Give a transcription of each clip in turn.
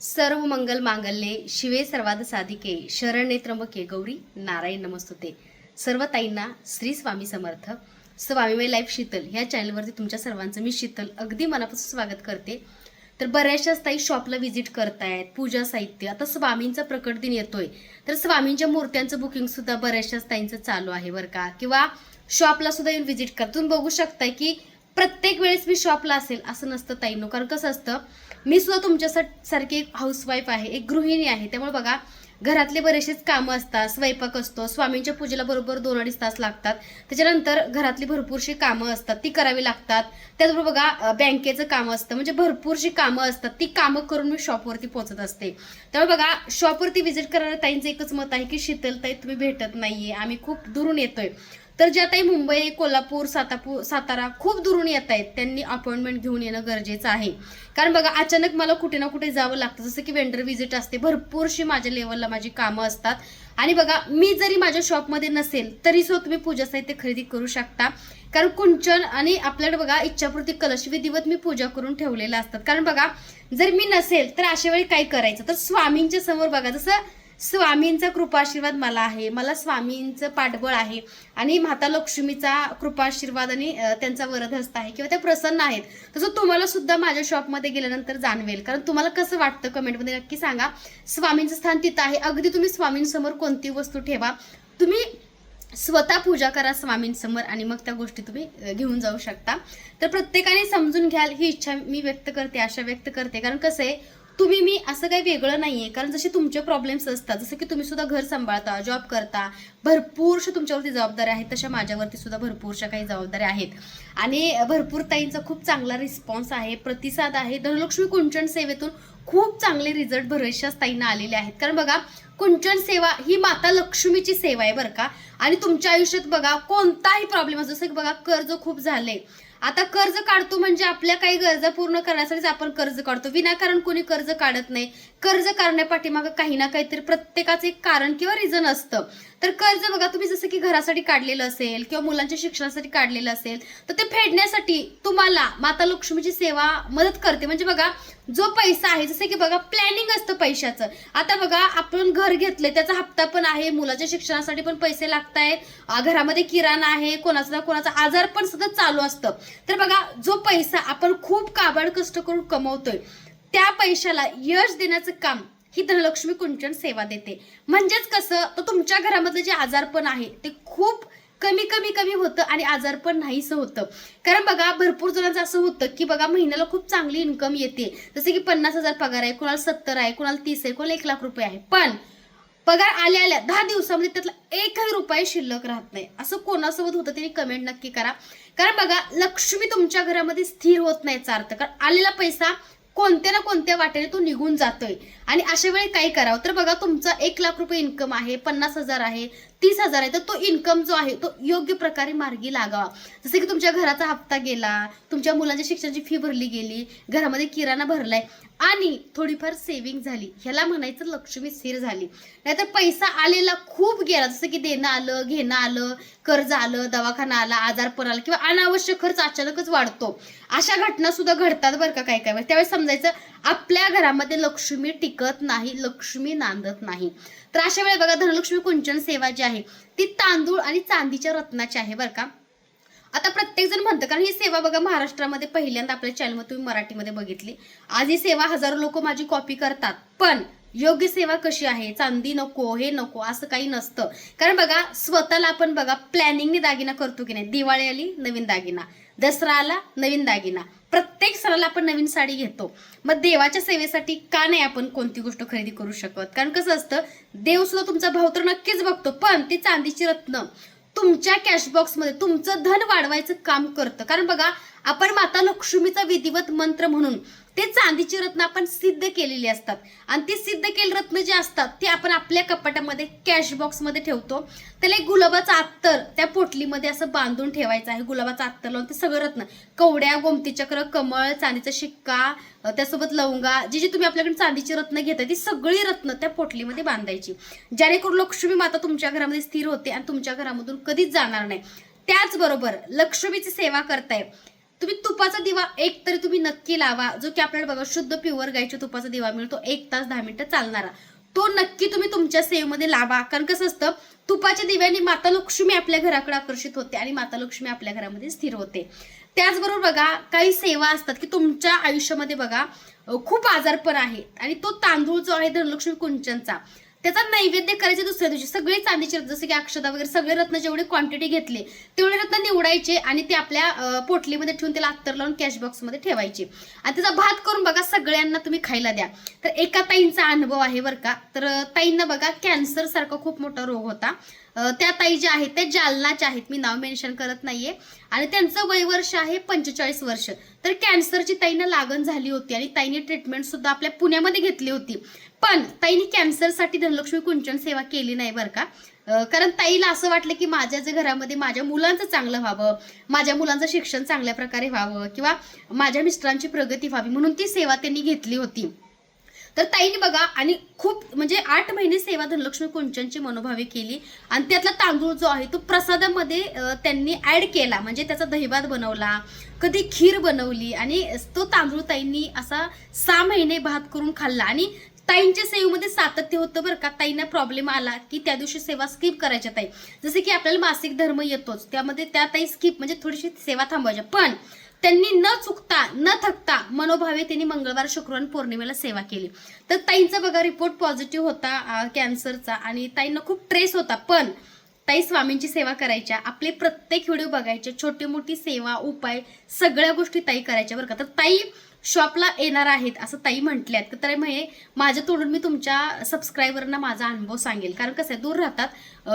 सर्व मंगल मांगल्ये शिवे सर्वाद साधिके शरण्ये त्र्यंबके गौरी नारायण नमस्तुते. सर्व ताईंना श्री स्वामी समर्थ. स्वामीमय लाईफ शीतल ह्या चॅनलवरती तुमच्या सर्वांचं मी शीतल अगदी मनापासून स्वागत करते. तर बऱ्याचशाच ताई शॉपला व्हिजिट करतायत पूजा साहित्य आता स्वामींचा प्रकट दिन येतोय. तर स्वामींच्या मूर्त्यांचं बुकिंग सुद्धा बऱ्याचशाच ताईंचं चालू आहे बरं का? किंवा शॉपला सुद्धा येऊन व्हिजिट कर. तुम्ही बघू शकताय की प्रत्येक वेळेस मी शॉपला असेल असं नसतं ताईंनो कारण कसं असतं मी सुद्धा तुमच्या सारखी एक हाऊसवाईफ आहे एक गृहिणी आहे. त्यामुळे बघा घरातले बरेचसेच कामं असतात स्वयंपाक असतो स्वामींच्या पूजेला बरोबर दोन अडीच तास लागतात. त्याच्यानंतर घरातली भरपूरशी कामं असतात ती करावी लागतात. त्याचबरोबर बघा बँकेचं काम असतं म्हणजे भरपूरशी कामं असतात. ती कामं करून मी शॉपवरती पोहोचत असते. त्यामुळे बघा शॉपवरती व्हिजिट करणाऱ्या ताईंचं एकच मत आहे की शीतलताई तुम्ही भेटत नाहीये. आम्ही खूप दुरून येतोय. तर ज्या ताई मुंबई कोल्हापूर सातापूर सातारा खूप दुरून येत आहेत त्यांनी अपॉइंटमेंट घेऊन येणं गरजेचं आहे. कारण बघा अचानक मला कुठे ना कुठे जावं लागतं. जसं की वेंडर व्हिजिट असते भरपूरशी माझ्या लेवलला माझी कामं असतात. आणि बघा मी जरी माझ्या शॉपमध्ये नसेल तरी सुद्धा तुम्ही पूजा साहित्य खरेदी करू शकता. कारण कुंचन आणि आपल्याकडे बघा इच्छापूर्ती कलश विधिवत मी पूजा करून ठेवलेल्या असतात. कारण बघा जर मी नसेल तर अशा वेळी काय करायचं? तर स्वामींच्या समोर बघा जसं स्वामींचा कृपाशीर्वाद मला आहे मला स्वामींचं पाठबळ आहे आणि माता लक्ष्मीचा कृपाशीर्वाद आणि त्यांचा वरदहस्त आहे किंवा त्या प्रसन्न आहेत तसं तुम्हाला सुद्धा माझ्या शॉपमध्ये गेल्यानंतर जाणवेल. कारण तुम्हाला कसं वाटतं कमेंटमध्ये नक्की सांगा. स्वामींचं स्थान तिथं आहे. अगदी तुम्ही स्वामींसमोर कोणती वस्तू ठेवा. तुम्ही स्वतः पूजा करा स्वामींसमोर आणि मग त्या गोष्टी तुम्ही घेऊन जाऊ शकता. तर प्रत्येकाने समजून घ्याल ही इच्छा मी व्यक्त करते आशा व्यक्त करते. कारण कसं आहे तुम्ही मी असं काही वेगळं नाही आहे कारण जसे तुमचे प्रॉब्लेम्स असतात जसं की तुम्ही सुद्धा घर सांभाळता जॉब करता भरपूरशा तुमच्यावरती जबाबदाऱ्या आहेत तशा माझ्यावरती सुद्धा भरपूरशा काही जबाबदाऱ्या आहेत. आणि भरपूर ताईंचा खूप चांगला रिस्पॉन्स आहे प्रतिसाद आहे. धनलक्ष्मी कुंचन सेवेतून खूप चांगले रिझल्ट बरेचशाच ताईंना आलेले आहेत. कारण बघा कुंचन सेवा ही माता लक्ष्मीची सेवा आहे बरं का. आणि तुमच्या आयुष्यात बघा कोणताही प्रॉब्लेम असतो जसं की बघा कर्ज खूप झाले. आता कर्ज काढतो म्हणजे आपल्या काही गरजा पूर्ण करण्यासाठीच आपण कर्ज काढतो. विनाकारण कोणी कर्ज काढत नाही. कर्ज काढण्यापाठीमागं काही ना काहीतरी प्रत्येकाचं एक कारण किंवा रिझन असतं. तर कर्ज बघा तुम्ही जसं की घरासाठी काढलेलं असेल किंवा मुलांच्या शिक्षणासाठी काढलेलं असेल तर ते फेडण्यासाठी तुम्हाला माता लक्ष्मीची सेवा मदत करते. म्हणजे बघा जो पैसा आहे जसं की बघा प्लॅनिंग असतं पैशाचं. आता बघा आपण घर घेतलं त्याचा हप्ता पण आहे मुलाच्या शिक्षणासाठी पण पैसे लागत आहेत घरामध्ये किराणा आहे कोणाचा ना कोणाचा आजार पण सतत चालू असतं. तर बघा जो पैसा आपण खूप काबाड कष्ट करून कमवतोय त्या पैशाला यश देण्याचं काम ही धनलक्ष्मी कुंचन सेवा देते. म्हणजेच कसं तर तुमच्या घरामधलं जे आजारपण आहे ते खूप कमी कमी कमी होतं आणि आजार पण नाहीसं होतं. कारण बघा भरपूर जणांचं असं होतं की बघा महिन्याला खूप चांगली इन्कम येते. जसं की पन्नास हजार पगार आहे कोणाला सत्तर आहे कोणाला तीस आहे कोणाला एक लाख रुपये आहे. पण पगार आल्या आल्या दहा दिवसामध्ये त्यातला एकही रुपये शिल्लक राहत नाही. असं कोणासोबत होतं त्यांनी कमेंट नक्की करा. कारण बघा लक्ष्मी तुमच्या घरामध्ये स्थिर होत नाही याचा अर्थ कारण आलेला पैसा कोणत्या ना कोणत्या वाटेने तो निघून जातोय. आणि अशा वेळी काय करावं? तर बघा तुमचा एक लाख रुपये इन्कम आहे पन्नास हजार आहे तीस हजार आहे तर तो इन्कम जो आहे तो योग्य प्रकारे मार्गी लागावा. जसं की तुमच्या घराचा हप्ता गेला तुमच्या मुलांच्या शिक्षणाची फी भरली गेली घरामध्ये किराणा भरलाय आणि थोडीफार सेव्हिंग झाली. ह्याला म्हणायचं लक्ष्मी स्थिर झाली. नाहीतर पैसा आलेला खूप गेला. जसं की देणं आलं घेणं आलं कर्ज आलं दवाखाना आला आजारपण आला किंवा अनावश्यक खर्च अचानकच वाढतो. अशा घटना सुद्धा घडतात बरं का काय काय वेळेस. त्यावेळेस समजायचं आपल्या घरामध्ये लक्ष्मी टिकत नाही लक्ष्मी नांदत नाही. तर अशा वेळेस बघा धनलक्ष्मी कुंचन सेवा जी आहे ती तांदूळ आणि चांदीच्या रत्नाची आहे बरं का. आता प्रत्येक जण म्हणतं कारण ही सेवा बघा महाराष्ट्रामध्ये पहिल्यांदा आपल्या चॅनलमध्ये तुम्ही मराठीमध्ये बघितली. आज ही सेवा हजारो लोक माझी कॉपी करतात. पण योग्य सेवा कशी आहे? चांदी नको हे नको असं काही नसतं. कारण बघा स्वतःला आपण बघा प्लॅनिंगने दागिना करतो की नाही? दिवाळी आली नवीन दागिना. दसरा आला नवीन दागिना. प्रत्येक सणाला आपण नवीन साडी घेतो. मग देवाच्या सेवेसाठी का नाही आपण कोणती गोष्ट खरेदी करू शकत? कारण कसं असतं देव सुद्धा तुमचा भाव तर नक्कीच बघतो पण ती चांदीची रत्न. तुमच्या कॅशबॉक्समध्ये तुमचं धन वाढवायचं काम करतं. कारण बघा आपण माता लक्ष्मीचा विधिवत मंत्र म्हणून ते चांदीची रत्न आपण सिद्ध केलेली असतात. आणि ते सिद्ध केले रत्न जे असतात ते आपण आपल्या कपाटामध्ये कॅश बॉक्समध्ये ठेवतो. त्याला एक गुलाबाचं अत्तर त्या पोटलीमध्ये असं बांधून ठेवायचं आहे. गुलाबाचं अत्तर लावून ते सगळं रत्न. कवड्या गोमती चक्र कमळ चांदीचा शिक्का त्यासोबत लवंगा जी जी तुम्ही आपल्याकडे चांदीची रत्न घेता ती सगळी रत्न त्या पोटलीमध्ये बांधायची. जेणेकरून लक्ष्मी माता तुमच्या घरामध्ये स्थिर होते आणि तुमच्या घरामधून कधीच जाणार नाही. त्याचबरोबर लक्ष्मीची सेवा करताय. तुम्ही तुपाचा दिवा एक तरी तुम्ही नक्की लावा. जो की आपल्याला बघा शुद्ध प्युअर गायच्या तुपाचा दिवा मिळतो एक तास दहा मिनिटं चालणारा. तो नक्की तुम्ही तुमच्या सेवेमध्ये लावा. कारण कसं असतं तुपाच्या दिव्याने माता लक्ष्मी आपल्या घराकडे आकर्षित होते आणि माता लक्ष्मी आपल्या घरामध्ये स्थिर होते. त्याचबरोबर बघा काही सेवा असतात की तुमच्या आयुष्यामध्ये बघा खूप आजारपण आहे आणि तो तांदूळ जो आहे धनलक्ष्मी कुंचनचा त्याचा नैवेद्य करायचे दुसऱ्या दिवशी. सगळे चांदीचे जसं की अक्षता वगैरे सगळे रत्न जेवढे क्वांटिटी घेतले तेवढे रत्न निवडायचे आणि ते आपल्या पोटलीमध्ये ठेवून त्याला अत्तर लावून कॅश बॉक्समध्ये ठेवायचे. आणि त्याचा भात करून बघा सगळ्यांना तुम्ही खायला द्या. तर एका ताईंचा अनुभव आहे बरं का. तर ताईंना बघा कॅन्सर सारखा खूप मोठा रोग होता. त्या ताई ज्या आहेत त्या जालनाच्या आहेत. मी नाव मेन्शन करत नाहीये. आणि त्यांचं वय वर्ष आहे पंचेचाळीस वर्ष. तर कॅन्सरची ताईंना लागण झाली होती आणि ताईने ट्रीटमेंट सुद्धा आपल्या पुण्यामध्ये घेतली होती. पण ताईने कॅन्सरसाठी धनलक्ष्मी कुंचन सेवा केली नाही बरं का. कारण ताईला असं वाटलं की माझ्या जे घरामध्ये माझ्या मुलांचं चांगलं व्हावं माझ्या मुलांचं शिक्षण चांगल्या प्रकारे व्हावं किंवा माझ्या मिस्टरांची प्रगती व्हावी म्हणून ती सेवा त्यांनी घेतली होती. तर ताईने बघा आणि खूप म्हणजे आठ महिने सेवा धनलक्ष्मी कुंचनची मनोभावे केली. आणि त्यातला तांदूळ जो आहे तो प्रसादामध्ये त्यांनी ऍड केला. म्हणजे त्याचा दहीभात बनवला कधी खीर बनवली आणि तो तांदूळ ताईंनी असा सहा महिने भात करून खाल्ला. आणि ताईंच्या सेवेमध्ये सातत्य होतं बरं का. ताईंना प्रॉब्लेम आला की त्या दिवशी सेवा स्किप करायच्या ताई. जसे की आपल्याला मासिक धर्म येतोच. त्यामध्ये त्या ताई स्किप म्हणजे थोडीशी सेवा थांबवायच्या. पण त्यांनी न चुकता न थकता मनोभावे त्यांनी मंगळवार शुक्रवार पौर्णिमेला सेवा केली. तर ताईंचा बघा रिपोर्ट पॉझिटिव्ह होता कॅन्सरचा आणि ताईंना खूप ट्रेस होता. पण ताई स्वामींची सेवा करायच्या. आपले प्रत्येक व्हिडिओ बघायचे. छोटी मोठी सेवा उपाय सगळ्या गोष्टी ताई करायच्या बरं का. तर ताई शॉपला येणार आहेत असं ताई म्हटल्यात. तर ताई म्हणजे माझ्या तोडून मी तुमच्या सबस्क्रायबरना माझा अनुभव सांगेल. कारण कसं आहे दूर राहतात.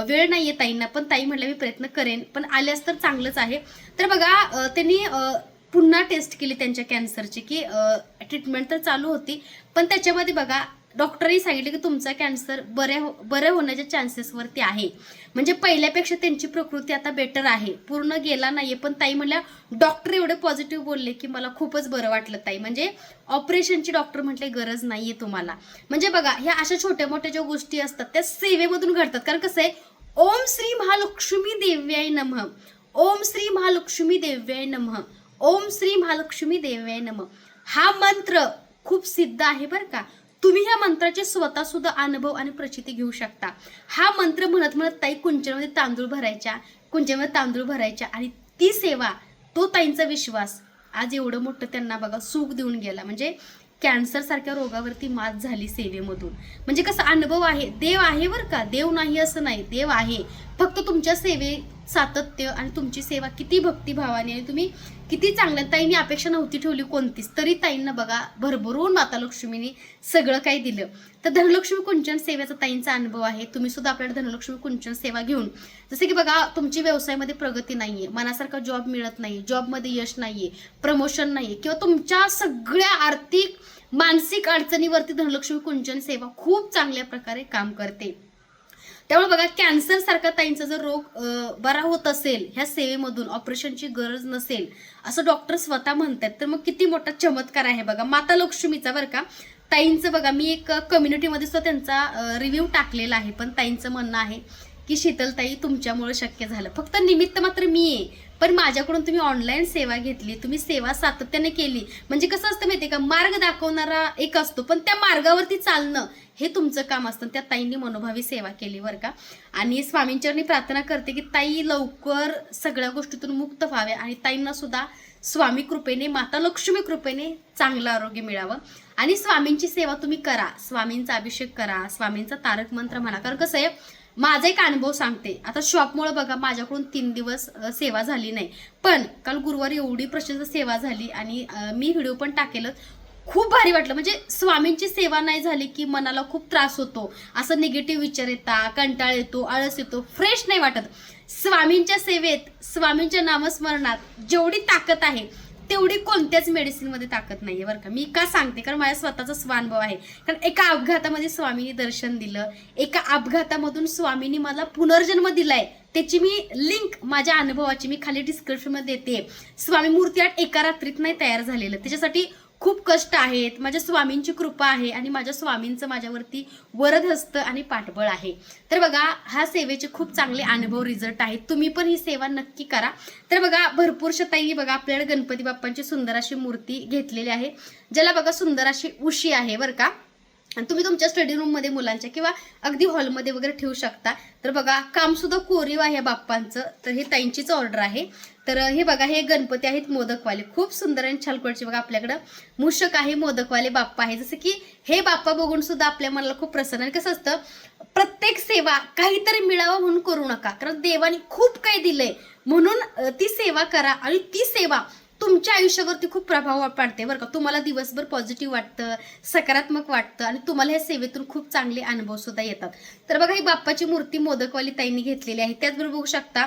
वेळ नाही आहे ताईंना. पण ताई म्हटलं मी प्रयत्न करेन. पण आल्यास तर चांगलंच आहे. तर बघा त्यांनी पुन्हा टेस्ट केली त्यांच्या कॅन्सरची की ट्रीटमेंट तर चालू होती. पण त्याच्यामध्ये बघा डॉक्टरही सांगितले की तुमचा कॅन्सर बरे हो बरे होण्याच्या चान्सेसवरती आहे. म्हणजे पहिल्यापेक्षा त्यांची प्रकृती आता बेटर आहे. पूर्ण गेला नाहीये. पण ताई म्हणल्या डॉक्टर एवढे पॉझिटिव्ह बोलले की मला खूपच बरं वाटलं ताई. म्हणजे ऑपरेशनची डॉक्टर म्हटले गरज नाहीये तुम्हाला. म्हणजे बघा ह्या अशा छोट्या मोठ्या ज्या गोष्टी असतात त्या सेवेमधून घडतात. कारण कसं आहे ओम श्री महालक्ष्मी देव्याय नमः. ओम श्री महालक्ष्मी देव्याय नमः. ओम श्री महालक्ष्मी देवे नम. हा मंत्र खूप सिद्ध आहे बरं का. तुम्ही ह्या मंत्राचे स्वतः सुद्धा अनुभव आणि प्रचिती घेऊ शकता. हा मंत्र म्हणत म्हणत ताई कुंचनमध्ये तांदूळ भरायच्या कुंचनमध्ये तांदूळ भरायच्या आणि ती सेवा तो ताईंचा विश्वास आज एवढं मोठं त्यांना बघा सुख देऊन गेला. म्हणजे कॅन्सर सारख्या रोगावरती मात झाली सेवेमधून. म्हणजे कसं अनुभव आहे देव आहे बरं का. देव नाही असं नाही देव आहे. फक्त तुमच्या सेवे सातत्य आणि तुमची सेवा किती भक्तिभावाने आणि तुम्ही किती चांगल्या ताईंनी अपेक्षा नव्हती ठेवली कोणतीच तरी ताईंना बघा भरभरून माता लक्ष्मीने सगळं काही दिलं. तर धनलक्ष्मी कुंचन सेवेचा ताईंचा अनुभव आहे. तुम्ही सुद्धा आपल्याला धनलक्ष्मी कुंचन सेवा घेऊन जसे की बघा तुमची व्यवसायामध्ये प्रगती नाहीये मनासारखा जॉब मिळत नाही जॉबमध्ये यश नाहीये प्रमोशन नाहीये किंवा तुमच्या सगळ्या आर्थिक मानसिक अडचणीवरती धनलक्ष्मी कुंचन सेवा खूप चांगल्या प्रकारे काम करते. त्यामुळे बघा कॅन्सर सारखा ताईंचा जर रोग बरा होत असेल ह्या सेवेमधून ऑपरेशनची गरज नसेल असं डॉक्टर स्वतः म्हणतात तर मग किती मोठा चमत्कार आहे बघा. माता लक्ष्मीचा बरं का ताईंचं बघा मी एक कम्युनिटीमध्ये सुद्धा त्यांचा रिव्ह्यू टाकलेला आहे पण ताईंचं म्हणणं आहे की शीतलताई तुमच्यामुळे शक्य झालं. फक्त निमित्त मात्र मी आहे. पण माझ्याकडून तुम्ही ऑनलाईन सेवा घेतली तुम्ही सेवा सातत्याने केली. म्हणजे कसं असतं माहितीये का? मार्ग दाखवणारा एक असतो पण त्या मार्गावरती चालणं हे तुमचं काम असतं. त्या ताईंनी मनोभावी सेवा केली बरं का. आणि स्वामींच्यावरनी प्रार्थना करते की ताई लवकर सगळ्या गोष्टीतून मुक्त व्हाव्या आणि ताईंना सुद्धा स्वामी कृपेने माता लक्ष्मी कृपेने चांगलं आरोग्य मिळावं. आणि स्वामींची सेवा तुम्ही करा. स्वामींचा अभिषेक करा. स्वामींचा तारक मंत्र म्हणा. कारण कसं आहे माझा एक अनुभव सांगते. आता शॉपमुळे बघा माझ्याकडून तीन दिवस सेवा झाली नाही. पण काल गुरुवारी एवढी प्रचंड सेवा झाली आणि मी व्हिडिओ पण टाकेलच. खूप भारी वाटलं. म्हणजे स्वामींची सेवा नाही झाली की मनाला खूप त्रास होतो. असं निगेटिव्ह विचार येता कंटाळ येतो आळस येतो फ्रेश नाही वाटत. स्वामींच्या सेवेत स्वामींच्या नामस्मरणात जेवढी ताकद आहे तेवढी कोणत्याच मेडिसिनमध्ये ताकद नाहीये बरं का. मी का सांगते? कारण माझ्या स्वतःचा स्वानुभव आहे. कारण एका अपघातामध्ये स्वामींनी दर्शन दिलं. एका अपघातामधून स्वामींनी मला पुनर्जन्म दिलाय. त्याची मी लिंक माझ्या अनुभवाची मी खाली डिस्क्रिप्शनमध्ये देते. स्वामी मूर्ती आठ एका रात्रीत नाही तयार झालेलं. त्याच्यासाठी खूप कष्ट आहेत माझ्या स्वामींची कृपा आहे आणि माझ्या स्वामींचं माझ्यावरती वरद हस्त आणि पाठबळ आहे. तर बघा हा सेवेचे खूप चांगले अनुभव रिझल्ट आहेत. तुम्ही पण ही सेवा नक्की करा. तर बघा भरपूरशा ताई बघा आपल्याला गणपती बाप्पांची सुंदर अशी मूर्ती घेतलेली आहे. ज्याला बघा सुंदर अशी उशी आहे बरं का. आणि तुम्ही तुमच्या स्टडी रूममध्ये मुलांच्या किंवा अगदी हॉलमध्ये वगैरे ठेवू शकता. तर बघा कामसुद्धा कोरीव आहे बाप्पांचं. तर हे ताईंचीच ऑर्डर आहे. तर हे बघा हे गणपती आहेत मोदकवाले. खूप सुंदर आणि छालकडचे बघा आपल्याकडं. मूषक आहे मोदकवाले बाप्पा आहे जसं की हे बाप्पा बघून सुद्धा आपल्या मनाला खूप प्रसन्न आणि कसं असतं प्रत्येक सेवा काहीतरी मिळावं म्हणून करू नका. कारण देवाने खूप काही दिलंय. म्हणून ती सेवा करा आणि ती सेवा तुमच्या आयुष्यावरती खूप प्रभाव पाडते बरं का. तुम्हाला दिवसभर पॉझिटिव्ह वाटतं सकारात्मक वाटतं आणि तुम्हाला ह्या सेवेतून खूप चांगले अनुभव सुद्धा येतात. तर बघा ही बाप्पाची मूर्ती मोदकवाली ताईंनी घेतलेली आहे. त्याचबरोबर बघू शकता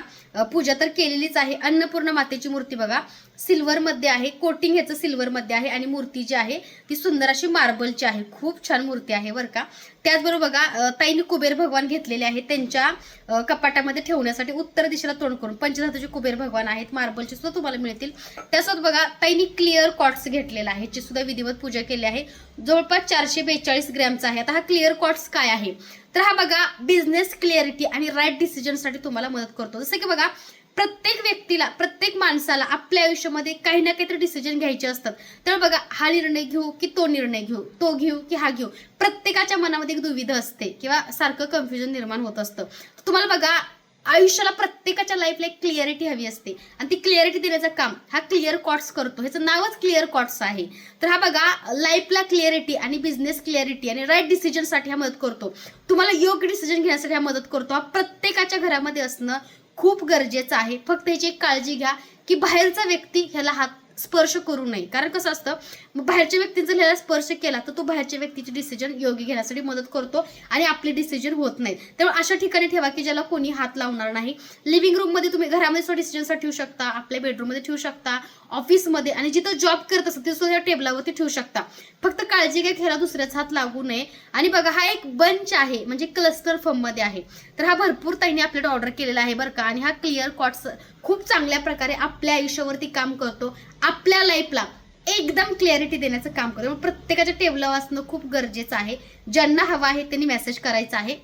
पूजा तर केलेलीच आहे. अन्नपूर्ण मातेची मूर्ती बघा. सिल्वरमध्ये आहे कोटिंग ह्याचं सिल्वरमध्ये आहे आणि मूर्ती जी आहे ती सुंदर अशी मार्बलची आहे. खूप छान मूर्ती आहे बरं का. त्याचबरोबर बघा अ, कुबेर भगवान घेतलेले आहे त्यांच्या कपाटामध्ये ठेवण्यासाठी उत्तर दिशेला तोंड करून. पंचधातूचे कुबेर भगवान आहेत मार्बलचे सुद्धा तुम्हाला मिळतील. त्यासोबत बघा ताईंनी क्लिअर कॉट्स घेतलेला आहे जे सुद्धा विधिवत पूजा केली आहे. जवळपास चारशे बेचाळीस ग्रॅमचा आहे. आता हा क्लिअर कॉट्स काय आहे? तर हा बघा बिझनेस क्लिअरिटी आणि राईट डिसिजनसाठी तुम्हाला मदत करतो. जसं की बघा प्रत्येक व्यक्तीला प्रत्येक माणसाला आपल्या आयुष्यामध्ये काही ना काहीतरी डिसिजन घ्यायचे असतात. तर बघा हा निर्णय घेऊ की तो निर्णय घेऊ तो घेऊ की हा घेऊ प्रत्येकाच्या मनामध्ये एक दुविधा असते किंवा सारखं कन्फ्युजन निर्माण होत असतं. तुम्हाला बघा आयुष्याला प्रत्येकाच्या लाईफला एक क्लिअरिटी हवी असते. आणि ती क्लिअरिटी देण्याचं काम हा क्लिअर कॉट्स करतो. ह्याचं नावच क्लिअर कॉट्स आहे. तर हा बघा लाईफला क्लिअरिटी आणि बिझनेस क्लिअरिटी आणि राईट डिसिजनसाठी हा मदत करतो. तुम्हाला योग्य डिसिजन घेण्यासाठी हा मदत करतो. हा प्रत्येकाच्या घरामध्ये असणं खूप गरजेचं आहे. फक्त ह्याची एक काळजी घ्या की बाहेरचा व्यक्ती ह्याला हात स्पर्श करू नये. कारण कसं असतं मग बाहेरच्या व्यक्तींचा ह्याला स्पर्श केला तर तो बाहेरच्या व्यक्तीचे डिसिजन योग्य घेण्यासाठी मदत करतो आणि आपले डिसिजन होत नाहीत त्यामुळे अशा ठिकाणी ठेवा की ज्याला कोणी हात लावणार नाही. लिव्हिंग रूममध्ये तुम्ही घरामध्ये सुद्धा डिसिजनसाठी ठेवू शकता आपल्या बेडरूममध्ये ठेवू शकता ऑफिसमध्ये आणि जिथं जॉब करत असतं तिथं सुद्धा टेबलावरती ठेवू शकता. फक्त काळजी घ्या खेळा ह्याला दुसऱ्याचा हात लागू नये. आणि बघा हा एक बंच आहे म्हणजे क्लस्टर फर्ममध्ये आहे. तर हा भरपूर ताईने आपल्याला ऑर्डर केलेला आहे बरं का. आणि हा क्लिअर कॉट्स खूप चांगल्या प्रकारे आपल्या आयुष्यावरती काम करतो आपल्या लाईफला एकदम क्लॅरिटी देण्याचं काम करतो. प्रत्येकाच्या टेबलावर असणं खूप गरजेचं आहे. ज्यांना हवा आहे त्यांनी मेसेज करायचा आहे.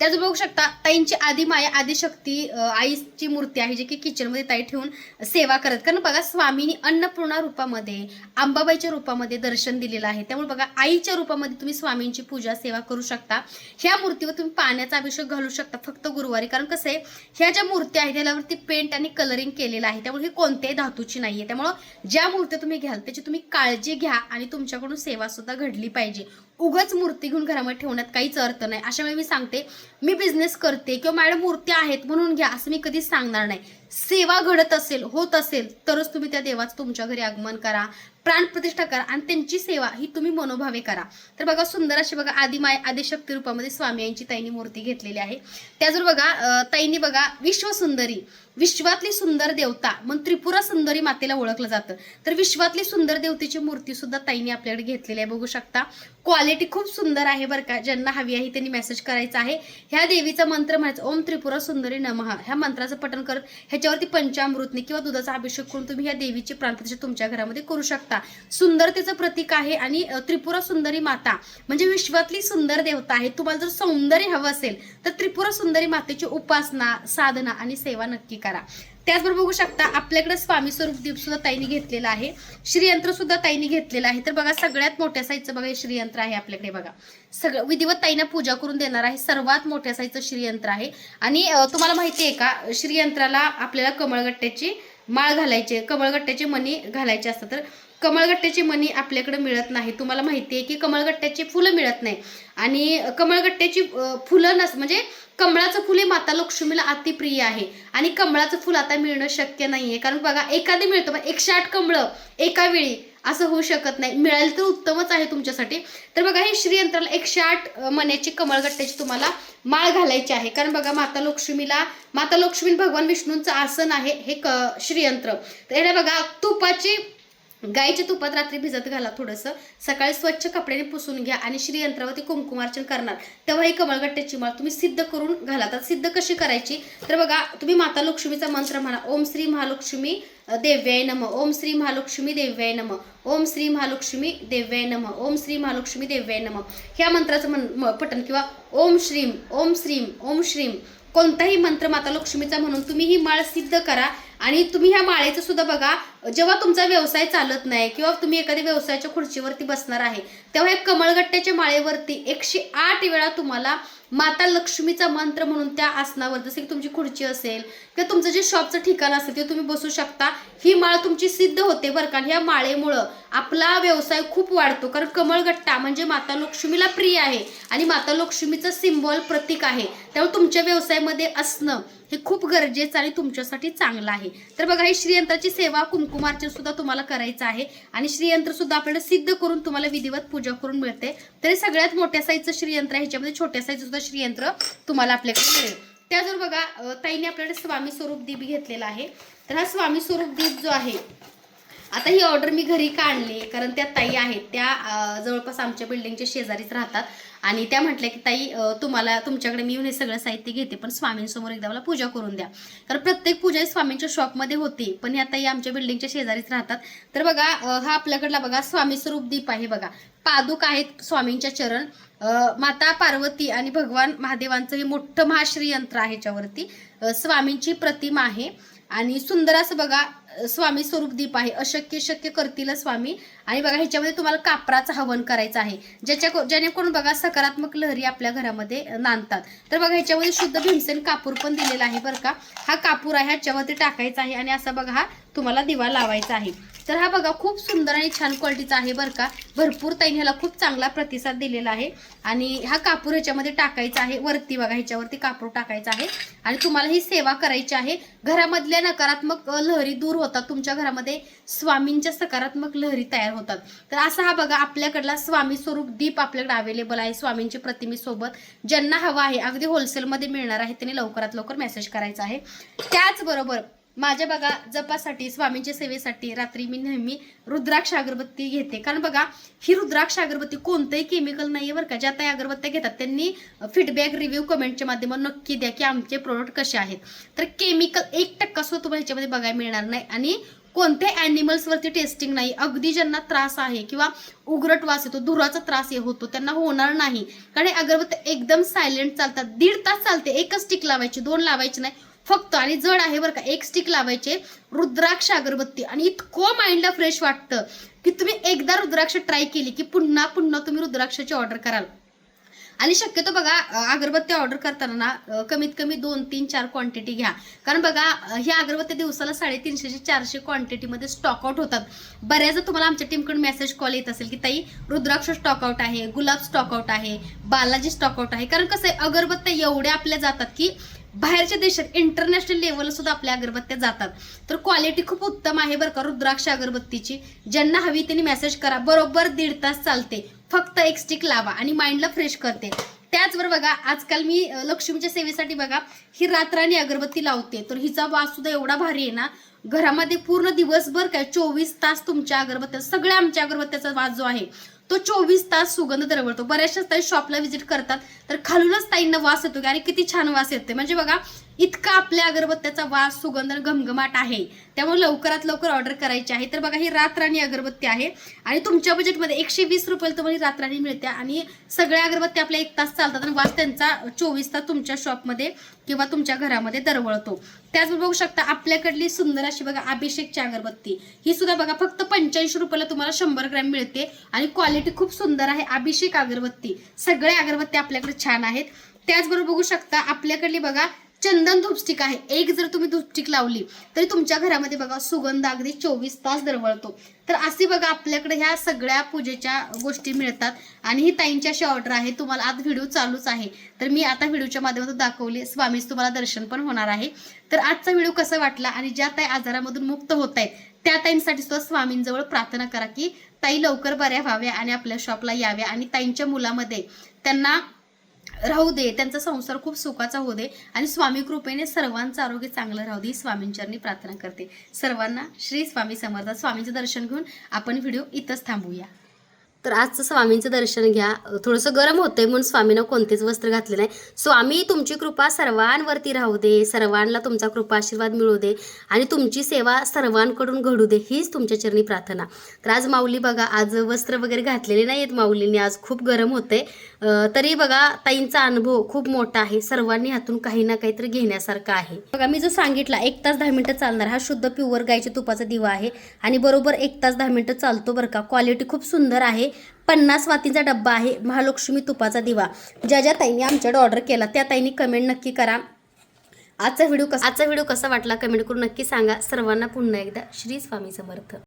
त्याच बघू शकता ताईंची आदिमाया आदिशक्ती आईची मूर्ती आहे जी की किचनमध्ये ताई ठेवून सेवा करत. कारण बघा स्वामींनी अन्नपूर्णा रूपामध्ये अंबाबाईच्या रूपामध्ये दर्शन दिलेलं आहे. त्यामुळे बघा आईच्या रूपामध्ये तुम्ही स्वामींची पूजा सेवा करू शकता. ह्या मूर्तीवर तुम्ही पाण्याचा अभिषेक घालू शकता फक्त गुरुवारी. कारण कसं आहे ह्या ज्या मूर्त्या आहेत त्यावरती पेंट आणि कलरिंग केलेलं आहे. त्यामुळे ही कोणत्याही धातूची नाहीये. त्यामुळं ज्या मूर्त्या तुम्ही घ्याल त्याची तुम्ही काळजी घ्या आणि तुमच्याकडून सेवा सुद्धा घडली पाहिजे. उगाच मूर्ती घेऊन घरामध्ये ठेवण्यात काहीच अर्थ नाही. अशा वेळी मी सांगते मी बिझनेस करते किंवा मॅडम मूर्ती आहेत म्हणून घ्या असं मी कधीच सांगणार नाही. सेवा घडत असेल होत असेल तरच तुम्ही त्या देवाचं तुमच्या घरी आगमन करा प्राणप्रतिष्ठा करा आणि त्यांची सेवा ही तुम्ही मनोभावे करा. तर बघा सुंदर अशी बघा आदिमाय आदिशक्ती रूपामध्ये स्वामी यांची ताईनी मूर्ती घेतलेली आहे. त्याचबरोबर बघा ताईनी ताईंनी बघा विश्वसुंदरी विश्वातली सुंदर देवता मग त्रिपुरा सुंदरी मातेला ओळखलं जातं. तर विश्वातली सुंदर देवतेची मूर्ती सुद्धा ताईंनी आपल्याकडे घेतलेली आहे बघू शकता. क्वालिटी खूप सुंदर आहे बरं का ज्यांना हवी आहे त्यांनी मेसेज करायचा आहे. ह्या देवीचा मंत्र म्हणायचा ओम त्रिपुरा सुंदरी नमः. ह्या मंत्राचं पठण करत ह्याच्यावरती पंचामृतने किंवा दुधाचा अभिषेक करून तुम्ही या देवीची प्राणप्रतिष्ठा तुमच्या घरामध्ये करू शकता. सुंदरतेचं प्रतीक आहे आणि त्रिपुरा सुंदरी माता म्हणजे विश्वातली सुंदर देवता आहे तुम्हाला जर सौंदर्य हवं असेल तर त्रिपुरा सुंदरी मातेची उपासना साधना आणि सेवा नक्की करा. त्याचबरोबर बघू शकता आपल्याकडे स्वामी स्वरूप दीप सुद्धा ताईने घेतलेला आहे. श्रीयंत्र सुद्धा ताईने घेतलेलं आहे. तर बघा सगळ्यात मोठ्या साईजचं बघा श्रीयंत्र आहे आपल्याकडे बघा. सगळं विधिवत ताईना पूजा करून देणार आहे. सर्वात मोठ्या साईजचं श्रीयंत्र आहे. आणि तुम्हाला माहिती आहे का श्रीयंत्राला आपल्याला कमळगट्ट्याची माळ घालायची कमळगट्ट्याचे मणी घालायचे असतात. तर कमळगट्ट्याची मणी आपल्याकडे मिळत नाही. तुम्हाला माहिती आहे की कमळगट्ट्याची फुलं मिळत नाही. आणि कमळगट्ट्याची फुलं नस म्हणजे कमळाचं फुल हे माता लक्ष्मीला अतिप्रिय आहे. आणि कमळाचं फुल आता मिळणं शक्य नाही आहे कारण बघा एखादे मिळतं पण एकशे आठ कमळं एका वेळी असं होऊ शकत नाही. मिळालं तर उत्तमच आहे तुमच्यासाठी. तर बघा हे श्रीयंत्राला एकशे आठ मण्याची कमळगट्ट्याची तुम्हाला माळ घालायची आहे. कारण बघा माता लक्ष्मीला माता लक्ष्मी भगवान विष्णूंचं आसन आहे हे क श्रीयंत्र. तर याला बघा तुपाची गायीच्या तुपात रात्री भिजत घाला थोडंसं. सकाळी स्वच्छ कपड्याने पुसून घ्या आणि श्रीयंत्रावरती कुंकुमार्चन करणार. तेव्हा ही कमळगट्ट्याची माळ तुम्ही सिद्ध करून घाला तर सिद्ध कशी करायची? तर बघा तुम्ही माता लक्ष्मीचा मंत्र म्हणा. ओम श्री महालक्ष्मी देव्याय नम. ओम श्री महालक्ष्मी देव्याय नम. ओम श्री महालक्ष्मी देव्याय नम. ओम श्री महालक्ष्मी देव्याय नम. ह्या मंत्राचं मन म- पठण किंवा ओम श्रीम ओम श्रीम ओम श्रीम. कोणताही मंत्र माता लक्ष्मीचा म्हणून तुम्ही ही माळ सिद्ध करा. आणि तुम्ही ह्या माळेचं सुद्धा बघा जेव्हा तुमचा व्यवसाय चालत नाही किंवा तुम्ही एखाद्या व्यवसायाच्या खुर्चीवरती बसणार आहे तेव्हा या कमळगट्ट्याच्या माळेवरती एकशे आठ वेळा तुम्हाला माता लक्ष्मीचा मंत्र म्हणून त्या आसनावर जसे की तुमची खुर्ची असेल किंवा तुमचं जे शॉपचं ठिकाण असेल ते तुम्ही बसू शकता. ही माळ तुमची सिद्ध होते बरं कारण ह्या माळेमुळं आपला व्यवसाय खूप वाढतो. कारण कमळगट्टा म्हणजे माता लक्ष्मीला प्रिय आहे आणि माता लक्ष्मीचं सिम्बॉल प्रतीक आहे. त्यामुळे तुमच्या व्यवसायामध्ये असणं हे खूप गरजेचं आणि तुमच्यासाठी चांगलं आहे. तर बघा हे श्रीयंत्राची सेवा कुंकुमार्चन सुद्धा तुम्हाला करायचं आहे. आणि श्रीयंत्र सुद्धा आपल्याला सिद्ध करून तुम्हाला विधिवत पूजा करून मिळते. तरी सगळ्यात मोठ्या साईजचं श्रीयंत्र आहे ह्याच्यामध्ये छोट्या साईजचं सुद्धा श्रीयंत्र तुम्हाला आपल्याकडे मिळेल. त्याचबरोबर बघा ताईने आपल्याकडे स्वामी स्वरूप दीप घेतलेला आहे. तर हा स्वामी स्वरूप दीप जो आहे आता ही ऑर्डर मी घरी काढली कारण त्या ताई आहेत त्या जवळपास आमच्या बिल्डिंगच्या शेजारीच राहतात. आणि त्या म्हटल्या की ताई तुम्हाला तुमच्याकडे मी येऊन हे सगळं साहित्य घेते पण स्वामींसमोर एकदा मला पूजा करून द्या. कारण प्रत्येक पूजा ही स्वामींच्या शॉपमध्ये होती पण ह्या ताई आमच्या बिल्डिंगच्या शेजारीच राहतात. तर बघा हा आपल्याकडला बघा स्वामी स्वरूप दीप आहे बघा. पादुक आहेत स्वामींच्या चरण. माता पार्वती आणि भगवान महादेवांचं हे मोठं महाश्री यंत्र आहे ह्याच्यावरती. स्वामींची प्रतिमा आहे. आणि सुंदर असं बघा स्वामी स्वरूप दीप आहे अशक्य शक्य करतील स्वामी. आणि बघा ह्याच्यामध्ये तुम्हाला कापराचं हवन करायचं आहे. ज्याच्या जेणेकरून बघा सकारात्मक लहरी आपल्या घरामध्ये नांदतात. तर बघा ह्याच्यामध्ये शुद्ध भीमसेन कापूर पण दिलेला आहे बरं का. हा कापूर आहे ह्याच्यावरती टाकायचा आहे आणि असा बघा हा तुम्हाला दिवा लावायचा आहे. तर हा बघा खूप सुंदर आणि छान क्वालिटीचा आहे बरं का. भरपूर ताईने ह्याला खूप चांगला प्रतिसाद दिलेला आहे. आणि हा कापूर ह्याच्यामध्ये टाकायचा आहे. वरती बघा ह्याच्यावरती कापूर टाकायचा आहे. आणि तुम्हाला ही सेवा करायची आहे. घरामधल्या नकारात्मक लहरी दूर होतात तुमच्या घरामध्ये स्वामींच्या सकारात्मक लहरी तयार होतात. तर असा हा बघा आपल्याकडला स्वामी स्वरूप दीप आपल्याकडे अवेलेबल आहे स्वामींची प्रतिमेसोबत ज्यांना हवा आहे अगदी होलसेलमध्ये मिळणार आहे त्यांनी लवकरात लवकर मेसेज करायचा आहे. त्याचबरोबर माझ्या बघा जपासाठी स्वामींच्या सेवेसाठी रात्री मी नेहमी रुद्राक्ष अगरबत्ती घेते. कारण बघा ही रुद्राक्ष अगरबत्ती कोणतंही केमिकल नाहीये बरं का. ज्या त्या अगरबत्त्या घेतात त्यांनी फीडबॅक रिव्ह्यू कमेंटच्या माध्यमातून नक्की द्या की आमचे प्रोडक्ट कसे आहेत. तर केमिकल एक टक्का सुद्धा तुम्हाला ह्याच्यामध्ये बघायला मिळणार नाही. आणि कोणत्या ॲनिमल्सवरती टेस्टिंग नाही. अगदी ज्यांना त्रास आहे किंवा उग्रट वास येतो धुराचा त्रास हे होतो त्यांना होणार नाही. कारण हे अगरबत्ती एकदम सायलेंट चालतात. दीड तास चालते. एकच स्टिक लावायची दोन लावायची नाही. फक्त आणि जड आहे बरं का. एक स्टिक लावायचे रुद्राक्ष अगरबत्ती. आणि इतकं माइंडला फ्रेश वाटतं की तुम्ही एकदा रुद्राक्ष ट्राय केली की पुन्हा पुन्हा तुम्ही रुद्राक्षाची ऑर्डर कराल. आणि शक्यतो बघा अगरबत्ती ऑर्डर करताना ना कमीत कमी दोन तीन चार क्वांटिटी घ्या. कारण बघा अ, ह्या अगरबत्ती दिवसाला साडेतीनशे ते चारशे क्वांटिटीमध्ये स्टॉकआउट होतात. बऱ्याचदा तुम्हाला आमच्या टीमकडून मेसेज कॉल येत असेल की ताई रुद्राक्ष स्टॉकआउट आहे गुलाब स्टॉकआउट आहे बालाजी स्टॉकआउट आहे. कारण कसं आहे अगरबत्त्या एवढ्या आपल्या जातात की बाहेरच्या देशात इंटरनॅशनल लेवलला सुद्धा आपल्या अगरबत्त्या जातात. तर क्वालिटी खूप उत्तम आहे बरं का रुद्राक्ष अगरबत्तीची. ज्यांना हवी त्यांनी मेसेज करा. बरोबर दीड तास चालते. फक्त एक स्टिक लावा आणि माइंडला फ्रेश करते. त्याचबरोबर बघा आजकाल मी लक्ष्मीच्या सेवेसाठी बघा ही रात्राणी अगरबत्ती लावते. तर हिचा वास सुद्धा एवढा भारी आहे ना घरामध्ये पूर्ण दिवसभर काय चोवीस तास तुमच्या अगरबत्त्या सगळ्या आमच्या अगरबत्त्याचा वास जो आहे तो चोवीस तास सुगंध दरवळतो. बऱ्याचशाच ताई शॉपला व्हिजिट करतात. तर खालूनच ताईंना वास येतो की अरे किती छान वास येते म्हणजे बघा इतका आपल्या अगरबत्त्याचा वास सुगंध घमघमाट आहे. त्यामुळे लवकरात लवकर ऑर्डर करायची आहे. तर बघा ही रातराणी अगरबत्ती आहे. आणि तुमच्या बजेटमध्ये एकशे वीस रुपयाला तुम्हाला रातराणी मिळते. आणि सगळ्या अगरबत्ती आपल्या एक तास चालतात आणि वास त्यांचा चोवीस तास तुमच्या शॉपमध्ये किंवा तुमच्या घरामध्ये दरवळतो. त्याचबरोबर बघू शकता आपल्याकडली सुंदर अशी बघा अभिषेकची अगरबत्ती. ही सुद्धा बघा फक्त पंच्याऐंशी रुपयाला तुम्हाला शंभर ग्रॅम मिळते. आणि क्वालिटी खूप सुंदर आहे अभिषेक अगरबत्ती. सगळ्या अगरबत्त्या आपल्याकडे छान आहेत. त्याचबरोबर बघू शकता आपल्याकडली बघा चंदन धूपस्टिक आहे. एक जर तुम्ही धूपस्टिक लावली तरी तुमच्या घरामध्ये बघा सुगंध अगदी चोवीस तास दरवळतो. तर असे बघा आपल्याकडे ह्या सगळ्या पूजेच्या गोष्टी मिळतात. आणि ही ताईंची अशी ऑर्डर आहे तुम्हाला आज व्हिडिओ चालूच आहे. तर मी आता व्हिडिओच्या माध्यमातून दाखवली. स्वामीच तुम्हाला दर्शन पण होणार आहे. तर आजचा व्हिडिओ कसा वाटला? आणि ज्या ताई आजारामधून मुक्त होत आहेत त्या ताईंसाठी सुद्धा स्वामींजवळ प्रार्थना करा की ताई लवकर बऱ्या व्हाव्या आणि आपल्या शॉपला याव्या. आणि ताईंच्या मुलामध्ये त्यांना राहू दे त्यांचा संसार खूप सुखाचा होऊ दे आणि स्वामी कृपेने सर्वांचं आरोग्य चांगलं राहू दे स्वामींचरणी प्रार्थना करते. सर्वांना श्री स्वामी समर्थ स्वामींचं दर्शन घेऊन आपण व्हिडिओ इथंच थांबूया. तर आजचं स्वामींचं दर्शन घ्या. थोडंसं गरम होतंय म्हणून स्वामीनं कोणतेच वस्त्र घातले नाही. स्वामी तुमची कृपा सर्वांवरती राहू दे. सर्वांना तुमचा कृपा आशीर्वाद मिळू दे. आणि तुमची सेवा सर्वांकडून घडू दे हीच तुमच्या चरणी प्रार्थना. तर आज माऊली बघा आज वस्त्र वगैरे घातलेले नाही आहेत माऊलींनी. आज खूप गरम होते तरी बघा ताईंचा अनुभव खूप मोठा आहे. सर्वांनी हातून काही ना काहीतरी घेण्यासारखं आहे. बघा मी जो सांगितला एक तास दहा मिनटं चालणार. हा शुद्ध प्युअर गायच्या तुपाचा दिवा आहे. आणि बरोबर एक तास दहा मिनटं चालतो बरं का. क्वालिटी खूप सुंदर आहे. आहे पन्नास वातींचा डब्बा आहे. महालक्ष्मी तुपाचा दिवा. ज्या ज्या ताईंनी आमच्याकडे ऑर्डर केला त्या ताईंनी कमेंट नक्की करा. आजचा व्हिडिओ कसा आजचा व्हिडिओ कसा वाटला? कमेंट करून नक्की सांगा. सर्वांना पुन्हा एकदा श्री स्वामी समर्थ.